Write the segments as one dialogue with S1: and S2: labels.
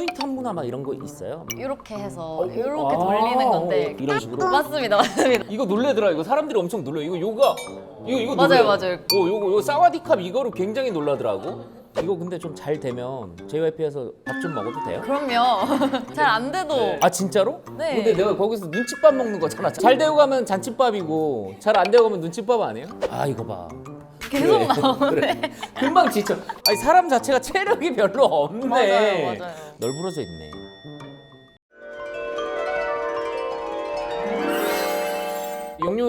S1: 포인트 한무나 막 이런 거 있어요?
S2: 이렇게 해서
S1: 어,
S2: 이렇게
S1: 아,
S2: 돌리는 건데
S1: 어, 이런 식으로?
S2: 맞습니다, 맞습니다.
S1: 이거 놀래더라. 이거 사람들이 엄청 놀려. 이거 요가 이거 이거
S2: 맞아요,
S1: 놀래요.
S2: 맞아요.
S1: 어, 요거 요 사와디캅 이거를 굉장히 놀라더라고. 이거 근데 좀 잘 되면 JYP에서 밥 좀 먹어도 돼요?
S2: 그럼요. 잘 안 돼도
S1: 아 진짜로?
S2: 네.
S1: 근데 내가 거기서 눈칫밥 먹는 거잖아. 잘 되고 가면 잔칫밥이고 잘 안 되고 가면 눈칫밥 아니에요? 아 이거 봐.
S2: 계속 나오네.
S1: 금방 지쳐. 아니 사람 자체가 체력이 별로 없네.
S2: 맞아요, 맞아요.
S1: 널브러져 있네.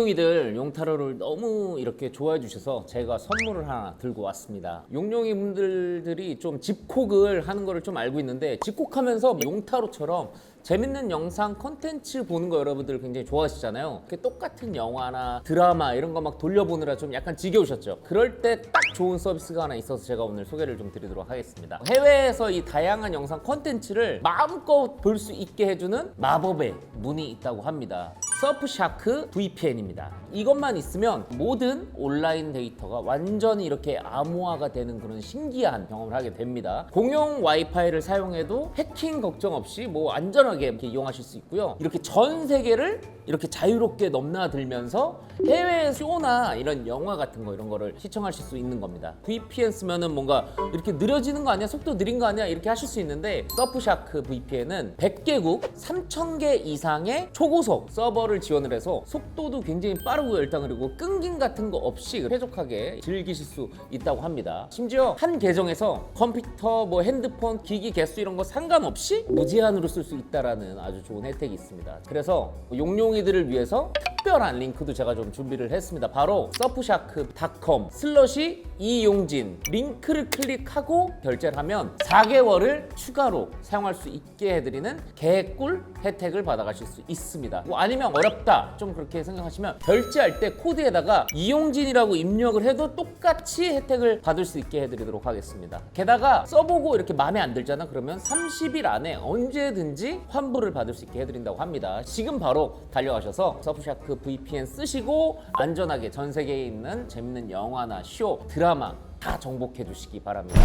S1: 용룡이들 용타로를 너무 이렇게 좋아해 주셔서 제가 선물을 하나 들고 왔습니다. 용룡이 분들이 좀 집콕을 하는 거를 좀 알고 있는데 집콕하면서 용타로처럼 재밌는 영상 컨텐츠 보는 거 여러분들 굉장히 좋아하시잖아요. 이렇게 똑같은 영화나 드라마 이런 거 막 돌려보느라 좀 약간 지겨우셨죠. 그럴 때 딱 좋은 서비스가 하나 있어서 제가 오늘 소개를 좀 드리도록 하겠습니다. 해외에서 이 다양한 영상 컨텐츠를 마음껏 볼 수 있게 해주는 마법의 문이 있다고 합니다. 서프샤크 VPN입니다. 이것만 있으면 모든 온라인 데이터가 완전히 이렇게 암호화가 되는 그런 신기한 경험을 하게 됩니다. 공용 와이파이를 사용해도 해킹 걱정 없이 뭐 안전하게 이렇게 이용하실 수 있고요. 이렇게 전 세계를 이렇게 자유롭게 넘나들면서 해외 쇼나 이런 영화 같은 거 이런 거를 시청하실 수 있는 겁니다. VPN 쓰면은 뭔가 이렇게 느려지는 거 아니야? 속도 느린 거 아니야? 이렇게 하실 수 있는데 서프샤크 VPN은 100개국 3,000개 이상의 초고속 서버를 지원을 해서 속도도 굉장히 빠르고요. 일단 그리고 끊김 같은 거 없이 쾌적하게 즐기실 수 있다고 합니다. 심지어 한 계정에서 컴퓨터, 뭐 핸드폰, 기기 개수 이런 거 상관없이 무제한으로 쓸 수 있다라는 아주 좋은 혜택이 있습니다. 그래서 용룡이들을 위해서 특별한 링크도 제가 좀 준비를 했습니다. 바로 서프샤크닷컴 슬러시 이용진 링크를 클릭하고 결제를 하면 4개월을 추가로 사용할 수 있게 해드리는 개꿀 혜택을 받아가실 수 있습니다. 뭐 아니면 어렵다 좀 그렇게 생각하시면 결제할 때 코드에다가 이용진이라고 입력을 해도 똑같이 혜택을 받을 수 있게 해드리도록 하겠습니다. 게다가 써보고 이렇게 마음에 안 들잖아 그러면 30일 안에 언제든지 환불을 받을 수 있게 해드린다고 합니다. 지금 바로 달려가셔서 서프샤크 VPN 쓰시고 안전하게 전 세계에 있는 재밌는 영화나 쇼, 드라마 다 정복해 주시기 바랍니다.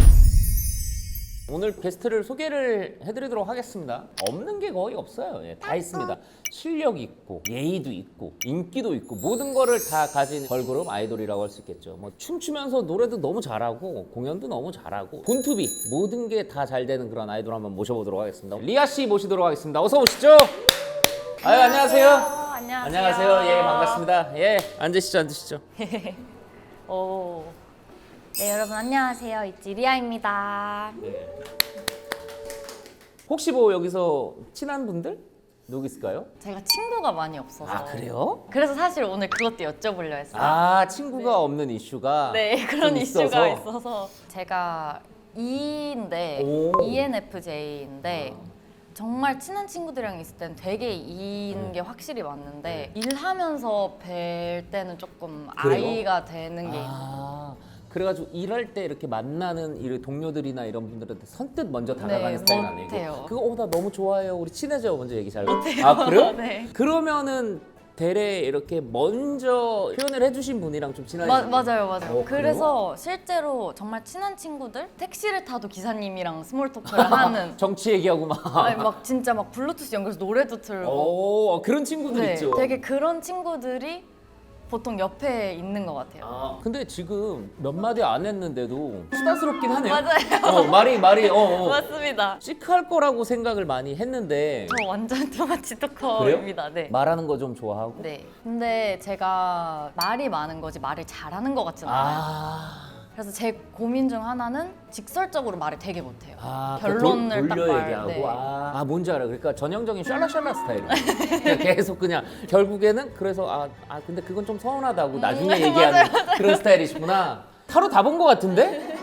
S1: 오늘 게스트를 소개를 해드리도록 하겠습니다. 없는 게 거의 없어요. 예, 다 있습니다. 실력 있고 예의도 있고 인기도 있고 모든 거를 다 가진 걸그룹 아이돌이라고 할 수 있겠죠. 뭐 춤추면서 노래도 너무 잘하고 공연도 너무 잘하고 본투비 모든 게 다 잘 되는 그런 아이돌 한번 모셔보도록 하겠습니다. 리아 씨 모시도록 하겠습니다. 어서 오시죠. 아유 안녕하세요.
S2: 안녕하세요.
S1: 안녕하세요. 예 반갑습니다. 예 앉으시죠 앉으시죠.
S2: 오. 네 여러분 안녕하세요. 이지 리아입니다.
S1: 혹시 뭐 여기서 친한 분들 누구 있을까요?
S2: 제가 친구가 많이 없어서.
S1: 아 그래요?
S2: 그래서 사실 오늘 그것도 여쭤보려 했어요.
S1: 아 친구가 없는 이슈가
S2: 네 그런
S1: 좀
S2: 이슈가 있어서 제가 E인데
S1: 오.
S2: ENFJ인데 정말 친한 친구들이랑 있을 땐 되게 E인 게 확실히 맞는데 일하면서 뵐 때는 조금
S1: 그래요?
S2: I가 되는 게 있는
S1: 아 그래가지고 일할 때 이렇게 만나는 이 동료들이나 이런 분들한테 선뜻 먼저 다가가는
S2: 네,
S1: 스타일은 아니고
S2: 못해요.
S1: 그거 어, 나 너무 좋아해요 우리 친해져 먼저 얘기 잘아 그래요?
S2: 네.
S1: 그러면은 대래 이렇게 먼저 표현을 해주신 분이랑 좀 친하지
S2: 마, 맞아요, 맞아요.
S1: 어,
S2: 그래서 실제로 정말 친한 친구들 택시를 타도 기사님이랑 스몰 토크를 하는
S1: 정치 얘기하고 막
S2: 아니, 막 진짜 막 블루투스 연결해서 노래도 틀고.
S1: 오, 그런 친구들
S2: 네,
S1: 있죠.
S2: 되게 그런 친구들이 보통 옆에 있는 것 같아요.
S1: 아, 근데 지금 몇 마디 안 했는데도 수다스럽긴 하네요
S2: 맞아요.
S1: 어, 말이 말이 어, 어.
S2: 맞습니다.
S1: 시크할 거라고 생각을 많이 했는데
S2: 저 완전 투마치 토커입니다. 네.
S1: 말하는 거 좀 좋아하고
S2: 네. 근데 제가 말이 많은 거지 말을 잘하는 것 같진 않아요.
S1: 아,
S2: 그래서 제 고민 중 하나는 직설적으로 말을 되게 못해요.
S1: 아
S2: 결론을 그딱
S1: 돌- 돌려
S2: 말-
S1: 얘기하고
S2: 네.
S1: 아, 아, 뭔지 알아 그러니까 전형적인 샬라샬라 스타일 그냥 계속 그냥 결국에는 그래서 아, 아 근데 그건 좀 서운하다고 나중에 얘기하는 그런 스타일이시구나 타로 다본거 같은데?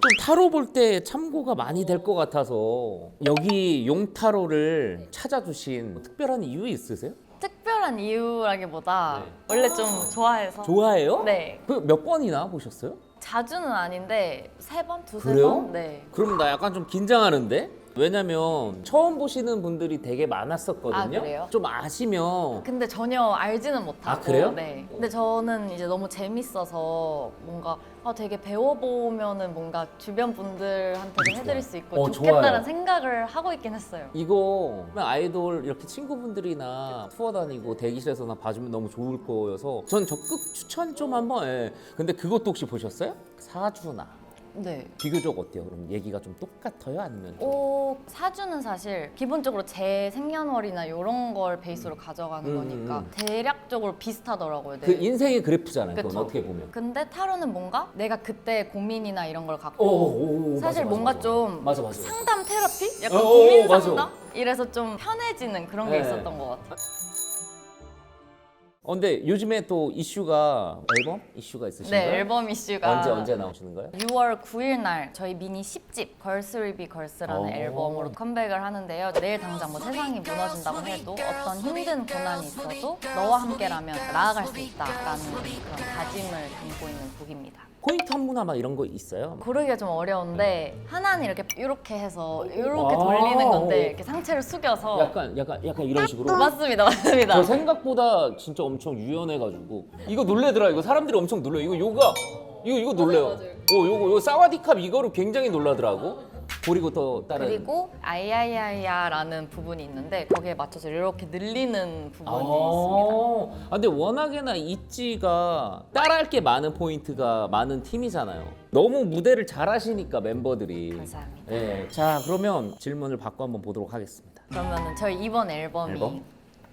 S1: 좀 타로 볼 때 참고가 많이 될 것 같아서 여기 용타로를 찾아주신 뭐 특별한 이유 있으세요?
S2: 특별한 이유라기보다
S1: 네.
S2: 원래 좀 좋아해서
S1: 좋아해요?
S2: 네.
S1: 그 몇 번이나 보셨어요?
S2: 자주는 아닌데 세 번, 두세
S1: 그래요?
S2: 번? 네.
S1: 그럼 나 약간 좀 긴장하는데? 왜냐면 처음 보시는 분들이 되게 많았었거든요.
S2: 아, 그래요?
S1: 좀 아시면
S2: 근데 전혀 알지는 못하고.
S1: 아, 그래요?
S2: 네. 근데 저는 이제 너무 재밌어서 뭔가 아, 되게 배워보면은 뭔가 주변 분들한테 좀 해드릴 수 있고
S1: 어,
S2: 좋겠다는
S1: 좋아요.
S2: 생각을 하고 있긴 했어요.
S1: 이거 아이돌 이렇게 친구분들이나 투어 다니고 대기실에서나 봐주면 너무 좋을 거여서 전 적극 추천 좀 한번. 예. 근데 그것도 혹시 보셨어요? 사주나
S2: 네.
S1: 비교적 어때요? 그럼 얘기가 좀 똑같아요? 아니면 좀-
S2: 오, 사주는 사실 기본적으로 제 생년월이나 이런 걸 베이스로 가져가는
S1: 음,
S2: 거니까
S1: 음.
S2: 대략적으로 비슷하더라고요. 네.
S1: 그 인생의 그래프잖아요. 그건
S2: 그쵸.
S1: 어떻게 보면.
S2: 근데 타로는 뭔가 내가 그때 고민이나 이런 걸
S1: 오,
S2: 갖고
S1: 오, 오, 맞아,
S2: 사실
S1: 맞아,
S2: 뭔가
S1: 맞아.
S2: 좀
S1: 맞아 맞아.
S2: 상담 테라피? 약간
S1: 어, 어,
S2: 고민
S1: 맞아.
S2: 상담? 이래서 좀 편해지는 그런 게
S1: 네.
S2: 있었던 것 같아요.
S1: 어, 근데 요즘에 또 이슈가 앨범 이슈가 있으신가요?
S2: 네, 앨범 이슈가
S1: 언제 언제 나오시는 거예요?
S2: 6월 9일 날 저희 미니 10집 걸스 위비 걸스라는
S1: 오.
S2: 앨범으로 컴백을 하는데요. 내일 당장 뭐 세상이 무너진다고 해도 어떤 힘든 고난이 있어도 너와 함께라면 나아갈 수 있다라는 그런 다짐을 담고 있는 곡입니다.
S1: 포인트 안무나 막 이런 거 있어요?
S2: 고르기가 좀 어려운데 하나는 이렇게 이렇게 해서 이렇게
S1: 아.
S2: 돌리는 건데 이렇게 상체를 숙여서
S1: 약간 약간 약간 이런 식으로.
S2: 맞습니다, 맞습니다.
S1: 저 생각보다 진짜 엄청 유연해가지고 이거 놀래더라 이거 사람들이 엄청 놀래 이거 요가 이거 이거 놀래요. 어 요거 요 사와디캅 이거를 굉장히 놀라더라고. 그리고 또 다른
S2: 그리고 아이아이아이야라는 부분이 있는데 거기에 맞춰서 이렇게 늘리는 부분이 있습니다.
S1: 아, 아, 근데 워낙에나 있지가 따라할 게 많은 포인트가 많은 팀이잖아요. 너무 무대를 잘하시니까 멤버들이.
S2: 감사합니다.
S1: 예. 자 그러면 질문을 받고 한번 보도록 하겠습니다.
S2: 그러면 저희 이번 앨범이
S1: 앨범?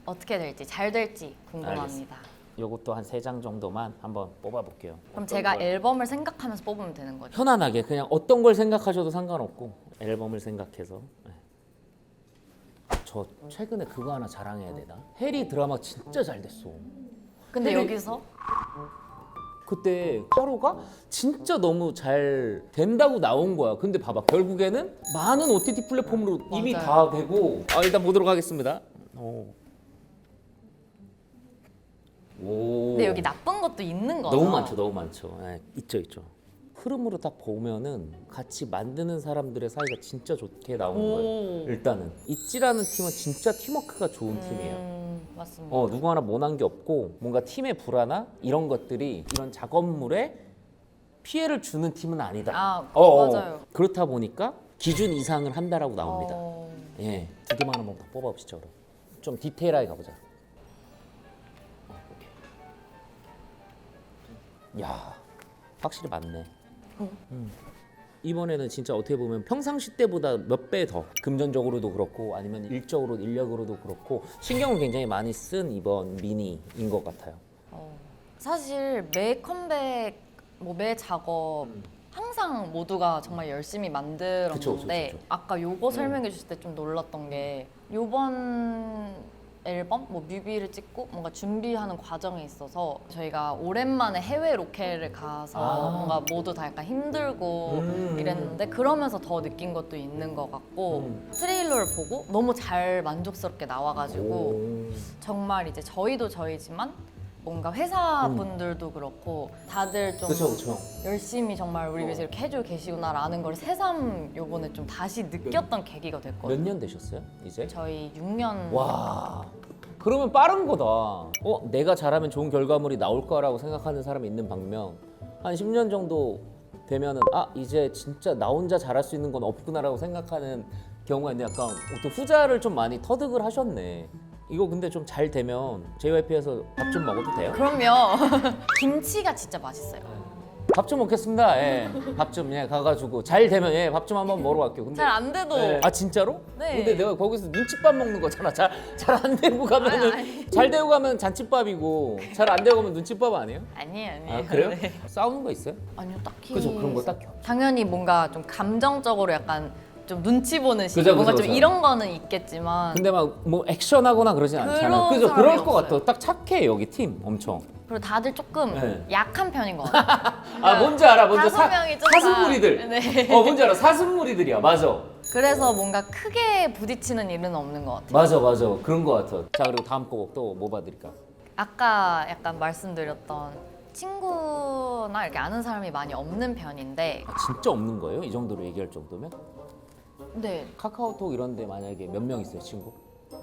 S2: 어떻게 될지 잘 될지 궁금합니다.
S1: 요것도 한 세 장 정도만 한번 뽑아볼게요.
S2: 그럼 제가 앨범을 생각하면서 뽑으면 되는 거죠?
S1: 편안하게 그냥 어떤 걸 생각하셔도 상관없고 앨범을 생각해서 네. 저 최근에 그거 하나 자랑해야 되나? 해리 드라마 진짜 잘 됐어
S2: 근데
S1: 해리-
S2: 여기서
S1: 그때 하루가 진짜 너무 잘 된다고 나온 거야 근데 봐봐 결국에는 많은 OTT 플랫폼으로 이미
S2: 맞아요.
S1: 다 되고 아 일단 보도록 하겠습니다 오. 오.
S2: 근데 여기 나쁜 것도 있는 거죠?
S1: 너무 많죠, 너무 많죠. 예, 있죠, 있죠. 흐름으로 딱 보면은 같이 만드는 사람들의 사이가 진짜 좋게 나오는
S2: 오.
S1: 거예요. 일단은 있지라는 팀은 진짜 팀워크가 좋은 팀이에요.
S2: 음, 맞습니다.
S1: 어 누구 하나 못한 게 없고 뭔가 팀의 불화나 이런 것들이 이런 작업물에 피해를 주는 팀은 아니다.
S2: 아,
S1: 어, 어.
S2: 맞아요.
S1: 그렇다 보니까 기준 이상을 한다라고 나옵니다.
S2: 어,
S1: 예, 두 개만 한번 더 뽑아보시죠. 그럼. 좀 디테일하게 가보자. 야, 확실히 많네. 음. 이번에는 진짜 어떻게 보면 평상시 때보다 몇 배 더 금전적으로도 그렇고 아니면 일적으로 인력으로도 그렇고 신경을 굉장히 많이 쓴 이번 미니인 것 같아요.
S2: 어. 사실 매 컴백, 뭐 매 작업 항상 모두가 정말 열심히 만들었는데
S1: 그쵸, 그쵸, 그쵸.
S2: 아까 요거 설명해 주실 때 좀 놀랐던 게 요번 앨범 뭐 뮤비를 찍고 뭔가 준비하는 과정에 있어서 저희가 오랜만에 해외 로케를 가서
S1: 아.
S2: 뭔가 모두 다 약간 힘들고
S1: 음.
S2: 이랬는데 그러면서 더 느낀 것도 있는 것 같고
S1: 음.
S2: 트레일러를 보고 너무 잘 만족스럽게 나와가지고
S1: 오.
S2: 정말 이제 저희도 저희지만 뭔가 회사 분들도 그렇고 다들 좀
S1: 그쵸, 그쵸.
S2: 열심히 정말 우리 위해서 이렇게 해주고 계시구나라는 걸 새삼 요번에 좀 다시 느꼈던 계기가
S1: 몇
S2: 됐거든요.
S1: 년 되셨어요? 이제?
S2: 저희 6년
S1: 와 그러면 빠른 거다 어 내가 잘하면 좋은 결과물이 나올 거라고 생각하는 사람이 있는 반면 한 10년 정도 되면은 아 이제 진짜 나 혼자 잘할 수 있는 건 없구나라고 생각하는 경우가 있는데 약간 또 후자를 좀 많이 터득을 하셨네 이거 근데 좀 잘 되면 JYP에서 밥 좀 먹어도 돼요?
S2: 그럼요. 김치가 진짜 맛있어요.
S1: 밥 좀 먹겠습니다 예. 밥 좀 예, 가가지고 잘 되면 예, 밥 좀 한번 먹으러 갈게요 근데
S2: 잘 안 돼도
S1: 네. 아 진짜로?
S2: 네.
S1: 근데 내가 거기서 눈칫밥 먹는 거잖아. 잘 잘 안 되고 가면은
S2: 아니, 아니.
S1: 잘 되고 가면 잔칫밥이고 잘 안 되고 가면 눈칫밥 아니에요?
S2: 아니에요, 아니에요.
S1: 아 그래요?
S2: 네.
S1: 싸우는 거 있어요?
S2: 아니요, 딱히.
S1: 그죠 그런 거 딱히 없죠.
S2: 당연히 뭔가 좀 감정적으로 약간 좀 눈치 보는 시기
S1: 그죠,
S2: 뭔가
S1: 그죠,
S2: 좀
S1: 그죠.
S2: 이런 거는 있겠지만
S1: 근데 막 뭐 액션하거나 그러진 않잖아.
S2: 그런
S1: 그죠?
S2: 사람이
S1: 그럴 것
S2: 없어요.
S1: 같아. 딱 착해 여기 팀 엄청.
S2: 그리고 다들 조금
S1: 네.
S2: 약한 편인 것 같아요.
S1: 아 뭔지 알아. 먼저
S2: 다섯 명이 좀
S1: 사슴무리들.
S2: 다- 네.
S1: 어 뭔지 알아. 사슴무리들이야. 맞아.
S2: 그래서 뭔가 크게 부딪히는 일은 없는 것 같아요.
S1: 맞아 맞아. 그런 거 같아. 자 그리고 다음 곡 또뭐 봐드릴까?
S2: 아까 약간 말씀드렸던 친구나 이렇게 아는 사람이 많이 없는 편인데
S1: 아, 진짜 없는 거예요? 이 정도로 얘기할 정도면?
S2: 네,
S1: 카카오톡 이런데 만약에 몇 명 있어요 친구?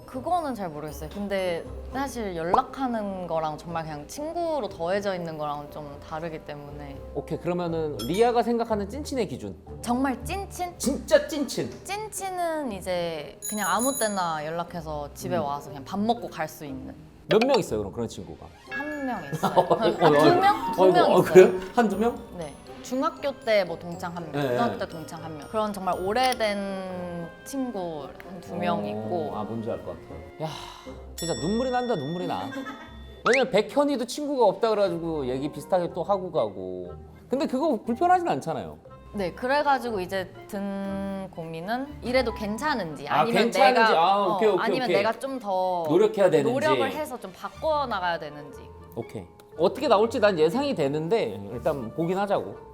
S2: 그거는 잘 모르겠어요. 근데 사실 연락하는 거랑 정말 그냥 친구로 더해져 있는 거랑은 좀 다르기 때문에
S1: 오케이 그러면은 리아가 생각하는 찐친의 기준
S2: 정말 찐친?
S1: 진짜 찐친
S2: 찐친은 이제 그냥 아무 때나 연락해서 집에
S1: 음.
S2: 와서 그냥 밥 먹고 갈 수 있는
S1: 몇 명 있어요 그럼 그런 친구가?
S2: 한 명 있어요. 두
S1: 어,
S2: 명? 두명
S1: 어,
S2: 있어요.
S1: 그래요? 한두 명?
S2: 네. 중학교 때 뭐 동창 한 명,
S1: 네,
S2: 고등학교
S1: 네.
S2: 때 동창 한 명. 그런 정말 오래된 친구 한두명
S1: 어,
S2: 있고.
S1: 아 뭔지 알 것 같아요 야 진짜 눈물이 난다 눈물이 나 왜냐면 백현이도 친구가 없다 그래가지고 얘기 비슷하게 또 하고 가고 근데 그거 불편하진 않잖아요
S2: 네, 그래가지고 이제 든 고민은 이래도 괜찮은지
S1: 아,
S2: 아니면
S1: 괜찮은지.
S2: 내가 어,
S1: 아, 오케이, 오케이,
S2: 아니면
S1: 오케이.
S2: 내가 좀 더
S1: 노력해야 되는지
S2: 노력을 해서 좀 바꿔 나가야 되는지.
S1: 오케이 어떻게 나올지 난 예상이 되는데 일단 보긴 하자고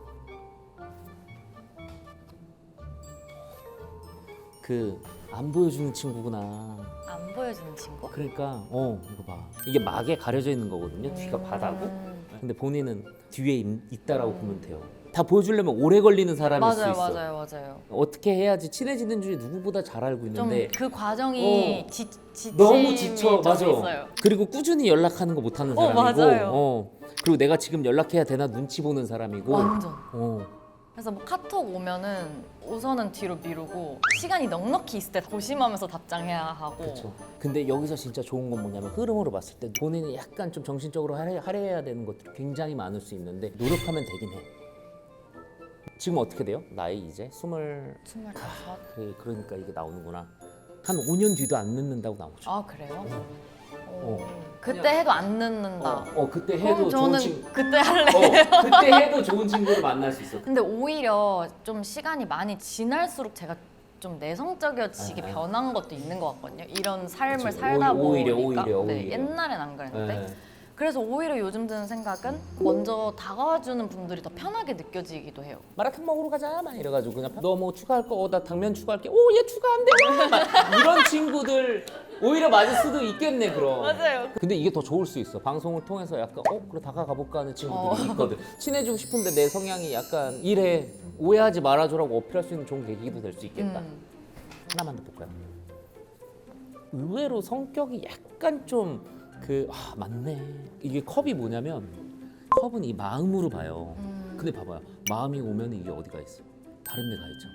S1: 그 안 보여주는 친구구나.
S2: 안 보여주는 친구?
S1: 그러니까 어 이거 봐. 이게 막에 가려져 있는 거거든요. 뒤가 바다고
S2: 음,
S1: 근데 본인은 뒤에 있, 있다라고 보면 돼요. 다 보여주려면 오래 걸리는 사람일 수
S2: 맞아요,
S1: 있어.
S2: 맞아요, 맞아요.
S1: 어떻게 해야지 친해지는 줄 누구보다 잘 알고 있는데.
S2: 좀그 과정이
S1: 어,
S2: 지, 지침이
S1: 너무 지쳐
S2: 좀
S1: 맞아.
S2: 있어요.
S1: 그리고 꾸준히 연락하는 거 못하는
S2: 어,
S1: 사람이고.
S2: 맞아요.
S1: 어, 그리고 내가 지금 연락해야 되나 눈치 보는 사람이고.
S2: 완전.
S1: 어,
S2: 그래서 뭐 카톡 오면은 우선은 뒤로 미루고 시간이 넉넉히 있을 때 고심하면서 답장해야 하고
S1: 그렇죠. 근데 여기서 진짜 좋은 건 뭐냐면 흐름으로 봤을 때 본인이 약간 좀 정신적으로 할애, 할애해야 되는 것들이 굉장히 많을 수 있는데 노력하면 되긴 해. 지금 어떻게 돼요? 나이 이제 스물
S2: 스물다섯.
S1: 그 그러니까 이게 나오는구나. 한 5년 뒤도 안 늦는다고 나오죠.
S2: 아 그래요?
S1: 어.
S2: 어. 그때 해도 안 늦는다.
S1: 어, 어, 그때 해도
S2: 그럼
S1: 좋은
S2: 저는
S1: 친구.
S2: 그때 할래.
S1: 어, 그때 해도 좋은 친구를 만날 수 있어.
S2: 근데 오히려 좀 시간이 많이 지날수록 제가 좀 내성적이어지게
S1: 아, 아.
S2: 변한 것도 있는 것 같거든요. 이런 삶을
S1: 그치.
S2: 살다
S1: 오히려,
S2: 보니까
S1: 오히려,
S2: 네,
S1: 오히려.
S2: 옛날엔 안 그랬는데
S1: 네.
S2: 그래서 오히려 요즘 드는 생각은 먼저 다가와주는 분들이 더 편하게 느껴지기도 해요.
S1: 마라탕 먹으러 가자 막 이래가지고 그냥 너 뭐 추가할 거? 어, 나 당면 추가할게. 오 얘 추가 안 돼. 막 이런 친구들 오히려 맞을 수도 있겠네 그럼.
S2: 맞아요.
S1: 근데 이게 더 좋을 수 있어. 방송을 통해서 약간 어 그래 다가가 볼까 하는 친구들이
S2: 어.
S1: 있거든. 친해지고 싶은데 내 성향이 약간 이래 오해하지 말아줘라고 어필할 수 있는 좋은 계기도 될 수 있겠다.
S2: 음.
S1: 하나만 더 볼까요? 의외로 성격이 약간 좀 그 아 맞네. 이게 컵이 뭐냐면 컵은 이 마음으로 봐요.
S2: 음.
S1: 근데 봐봐요. 마음이 오면 이게 어디가 있어? 다른 데 가 있잖아.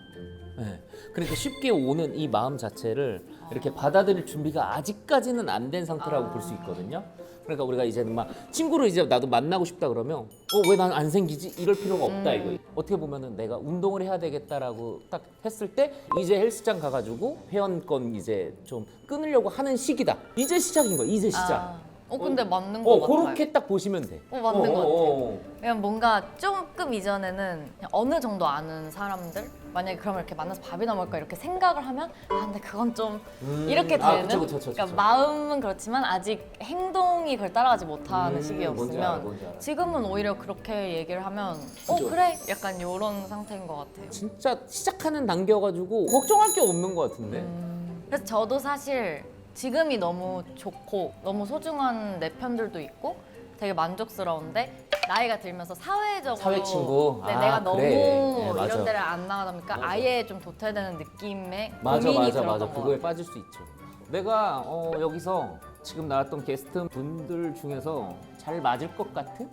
S1: 네. 그러니까 쉽게 오는 이 마음 자체를 이렇게 받아들일 준비가 아직까지는 안 된 상태라고
S2: 아.
S1: 볼수 있거든요. 그러니까 우리가 이제는 막 친구를 이제 나도 만나고 싶다 그러면 어 왜 난 안 생기지 이럴 필요가 없다
S2: 음.
S1: 이거 어떻게 보면은 내가 운동을 해야 되겠다라고 딱 했을 때 이제 헬스장 가가지고 회원권 이제 좀 끊으려고 하는 시기다 이제 시작인 거야 이제 시작
S2: 아. 어 근데 맞는
S1: 것어
S2: 같아요.
S1: 그렇게 딱 보시면 돼
S2: 어, 맞는 것 같아요.
S1: 어.
S2: 그냥 뭔가 조금 이전에는 그냥 어느 정도 아는 사람들 만약에 그러면 이렇게 만나서 밥이나 먹을까 이렇게 생각을 하면 아 근데 그건 좀
S1: 음.
S2: 이렇게
S1: 아,
S2: 되는
S1: 그쵸, 그쵸, 그쵸,
S2: 그러니까
S1: 그쵸.
S2: 마음은 그렇지만 아직 행동이 그걸 따라가지 못하는
S1: 음, 뭔지 알아,
S2: 시기였으면
S1: 뭔지 알아.
S2: 지금은 오히려 그렇게 얘기를 하면 어
S1: 그죠.
S2: 그래 약간 이런 상태인 것 같아요.
S1: 진짜 시작하는 단계여가지고 걱정할 게 없는 것 같은데
S2: 음, 그래서 저도 사실 지금이 너무 좋고 너무 소중한 내 편들도 있고 되게 만족스러운데 나이가 들면서 사회적으로
S1: 사회 친구?
S2: 네,
S1: 아,
S2: 내가 너무
S1: 그래. 네, 맞아.
S2: 이런 데를 안 나가다 보니까
S1: 맞아.
S2: 아예 좀 도태되는 느낌의
S1: 맞아
S2: 고민이
S1: 맞아
S2: 들었던
S1: 맞아
S2: 것
S1: 그거에
S2: 같아요.
S1: 빠질 수 있죠 내가 어, 여기서 지금 나왔던 게스트 분들 중에서 잘 맞을 것 같은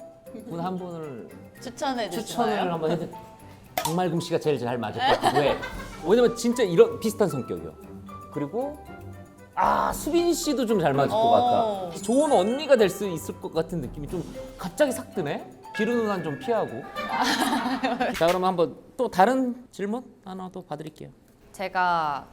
S1: 분 한 분을
S2: 추천해
S1: 추천을
S2: 주시나요?
S1: 한번 해드 장말금 씨가 제일 잘 맞을 것 같아 왜? 왜냐면 진짜 이런 비슷한 성격이요 그리고 아 수빈 씨도 좀 잘 맞을 것
S2: 어.
S1: 같아 좋은 언니가 될 수 있을 것 같은 느낌이 좀 갑자기 싹 드네 기르 누나는 좀 피하고 자 그러면 한번 또 다른 질문 하나 또 봐드릴게요
S2: 제가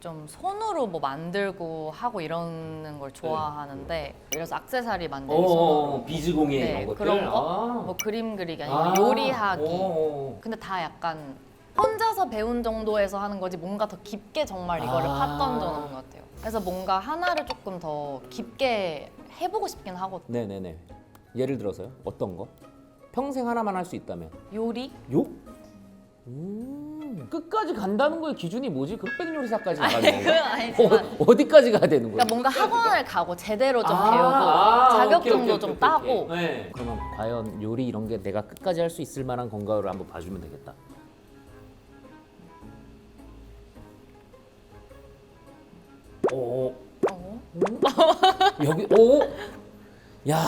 S2: 좀 손으로 뭐 만들고 하고 이러는 걸 좋아하는데 예를 들어서 액세서리 만들기 손으로
S1: 어, 비즈공예
S2: 네, 그런 거,
S1: 아.
S2: 뭐 그림 그리기 아니면
S1: 아.
S2: 요리하기
S1: 어.
S2: 근데 다 약간 혼자서 배운 정도에서 하는 거지 뭔가 더 깊게 정말 이거를
S1: 아.
S2: 팠던 적은 없는 것 같아요. 그래서 뭔가 하나를 조금 더 깊게 해보고 싶긴 하거든요.
S1: 네네네 예를 들어서요 어떤 거 평생 하나만 할 수 있다면
S2: 요리?
S1: 요? 음, 끝까지 간다는 거의 기준이 뭐지? 그 흑백 요리사까지
S2: 그건
S1: 건가?
S2: 아니지만
S1: 어, 어디까지 가야 되는 거야?
S2: 그러니까 뭔가 학원을 가고 제대로 좀
S1: 아,
S2: 배우고
S1: 아,
S2: 자격증도
S1: 오케이, 오케이,
S2: 좀
S1: 오케이,
S2: 따고
S1: 오케이. 네. 그러면 과연 요리 이런 게 내가 끝까지 할 수 있을 만한 건가를 한번 봐주면 되겠다. 오,
S2: 어?
S1: 여기 오, 야,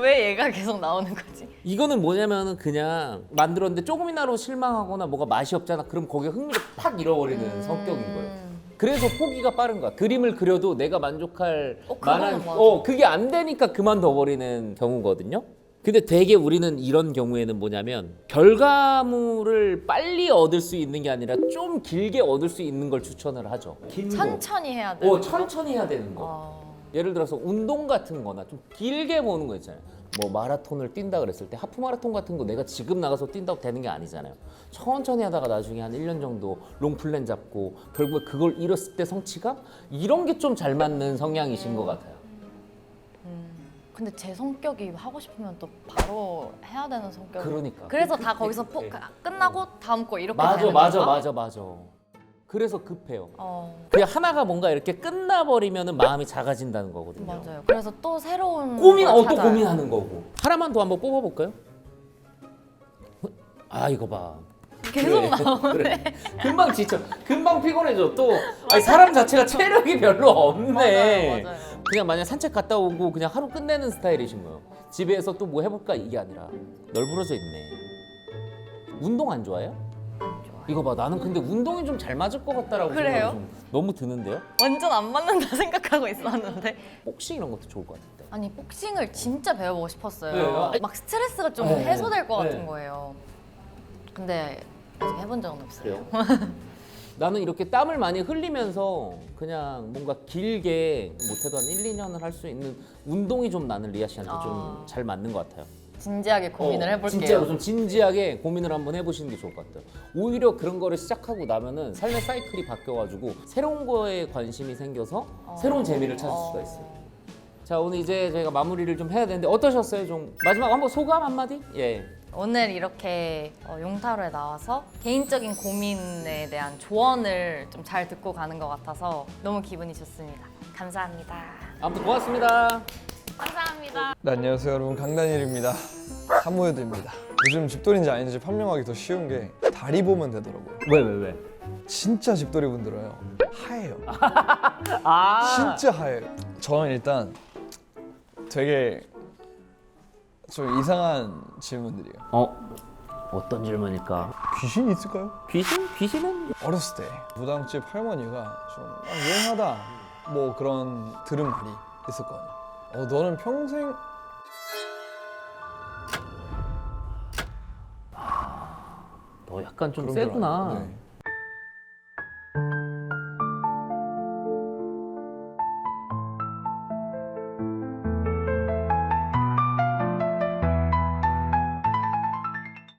S2: 왜 얘가 계속 나오는 거지?
S1: 이거는 뭐냐면은 그냥 만들었는데 조금이나로 실망하거나 뭐가 맛이 없잖아. 그럼 거기에 흥미를 팍 잃어버리는
S2: 음.
S1: 성격인 거예요. 그래서 포기가 빠른 거야. 그림을 그려도 내가 만족할
S2: 어, 그거는
S1: 만한
S2: 맞아.
S1: 어 그게 안 되니까 그만둬 버리는 경우거든요. 근데 되게 우리는 이런 경우에는 뭐냐면 결과물을 빨리 얻을 수 있는 게 아니라 좀 길게 얻을 수 있는 걸 추천을 하죠. 긴 거.
S2: 천천히 해야 돼.
S1: 어, 천천히 해야 되는 거.
S2: 어.
S1: 예를 들어서 운동 같은 거나 좀 길게 보는 거 있잖아요. 뭐 마라톤을 뛴다 그랬을 때 하프 마라톤 같은 거 내가 지금 나가서 뛴다고 되는 게 아니잖아요. 천천히 하다가 나중에 한 1년 정도 롱플랜 잡고 결국에 그걸 이뤘을 때 성취가 이런 게 좀 잘 맞는 성향이신 것 같아요.
S2: 근데 제 성격이 하고 싶으면 또 바로 해야 되는 성격.
S1: 그러니까.
S2: 그래서
S1: 그-
S2: 다
S1: 그-
S2: 거기서 포,
S1: 네.
S2: 끝나고 다음 거 이렇게
S1: 맞아
S2: 되는
S1: 맞아
S2: 건가?
S1: 맞아 맞아. 그래서 급해요.
S2: 어
S1: 그냥 하나가 뭔가 이렇게 끝나버리면은 마음이 작아진다는 거거든요.
S2: 맞아요. 그래서 또 새로운
S1: 고민
S2: 걸
S1: 어또
S2: 찾아요.
S1: 고민하는 거고. 하나만 더 한번 뽑아볼까요? 아 이거 봐.
S2: 계속
S1: 그래,
S2: 나오네.
S1: 그래. 금방 지쳐. 금방 피곤해져. 또 아니, 사람 자체가 체력이 별로 없네.
S2: 맞아요, 맞아요.
S1: 그냥 만약 산책 갔다 오고 그냥 하루 끝내는 스타일이신 거예요. 집에서 또 뭐 해볼까 이게 아니라 널브러져 있네. 운동 안 좋아해요? 이거 봐. 나는 근데 운동이 좀 잘 맞을 것 같다라고
S2: 그래요?
S1: 생각이 좀 너무 드는데요.
S2: 완전 안 맞는다 생각하고 있었는데
S1: 복싱 이런 것도 좋을 것 같은데.
S2: 아니 복싱을 진짜 배워보고 싶었어요.
S1: 네.
S2: 막 스트레스가 좀
S1: 네.
S2: 해소될 것
S1: 네.
S2: 같은 거예요. 근데 아직 해본 적은 없어요.
S1: 그래요? 나는 이렇게 땀을 많이 흘리면서 그냥 뭔가 길게 못해도 한 1, 2년을 할 수 있는 운동이 좀 나는 리아 씨한테 좀
S2: 아.
S1: 잘 맞는 것 같아요.
S2: 진지하게 고민을
S1: 어,
S2: 해볼게요.
S1: 진짜로 좀 진지하게 고민을 한번 해보시는 게 좋을 것 같아요. 오히려 그런 거를 시작하고 나면은 삶의 사이클이 바뀌어가지고 새로운 거에 관심이 생겨서
S2: 어.
S1: 새로운 재미를 찾을 수가
S2: 어.
S1: 있어요. 자 오늘 이제 저희가 마무리를 좀 해야 되는데 어떠셨어요? 좀 마지막 한번 소감 한마디? 예.
S2: 오늘 이렇게 어, 용타로에 나와서 개인적인 고민에 대한 조언을 좀 잘 듣고 가는 것 같아서 너무 기분이 좋습니다. 감사합니다.
S1: 아무튼 고맙습니다.
S2: 감사합니다.
S3: 네, 안녕하세요 여러분 강단일입니다 사무에드입니다 요즘 집돌이인지 아닌지 판명하기 더 쉬운 게 다리 보면 되더라고요
S1: 왜 왜 왜?
S3: 진짜 집돌이 분들은요 하얘요
S1: 아
S3: 진짜 하얘요 저는 일단 되게 좀 이상한 질문들이에요
S1: 어 어떤 질문일까?
S3: 귀신 이 있을까요?
S1: 귀신? 귀신은
S3: 어렸을 때 무당집 할머니가 좀 아, 유행하다 뭐 그런 들은 말이 있었거든요 어 너는 평생
S1: 너 약간 좀
S3: 그런
S1: 세구나.
S3: 네.